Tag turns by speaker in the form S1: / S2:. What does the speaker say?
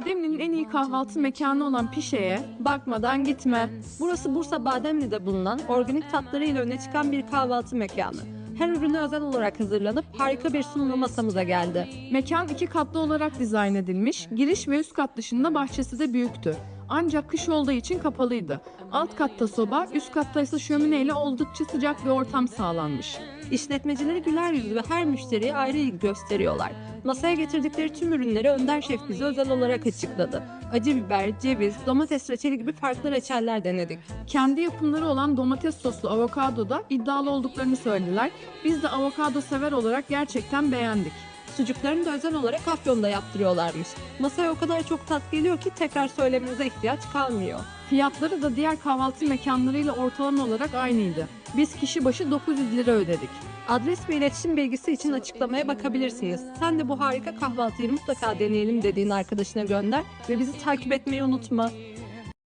S1: Bademli'nin en iyi kahvaltı mekanı olan Pişe'ye bakmadan gitme.
S2: Burası Bursa Bademli'de bulunan organik tatlarıyla öne çıkan bir kahvaltı mekanı. Her ürünü özel olarak hazırlanıp harika bir sunumla masamıza geldi.
S1: Mekan iki katlı olarak dizayn edilmiş, giriş ve üst kat dışında bahçesi de büyüktü. Ancak kış olduğu için kapalıydı. Alt katta soba, üst katta ise şömineyle oldukça sıcak bir ortam sağlanmış.
S2: İşletmecileri güler yüzlü ve her müşteriye ayrı ilgi gösteriyorlar. Masaya getirdikleri tüm ürünleri Önder Şef bize özel olarak açıkladı. Acı biber, ceviz, domates reçeli gibi farklı reçeller denedik.
S1: Kendi yapımları olan domates soslu avokadoda iddialı olduklarını söylediler. Biz de avokado sever olarak gerçekten beğendik.
S2: Sucuklarını da özel olarak Afyon'da yaptırıyorlarmış. Masaya o kadar çok tat geliyor ki tekrar söylememize ihtiyaç kalmıyor.
S1: Fiyatları da diğer kahvaltı mekanlarıyla ortalama olarak aynıydı. Biz kişi başı 900 lira ödedik.
S2: Adres ve iletişim bilgisi için açıklamaya bakabilirsiniz. Sen de bu harika kahvaltıyı mutlaka deneyelim dediğin arkadaşına gönder ve bizi takip etmeyi unutma.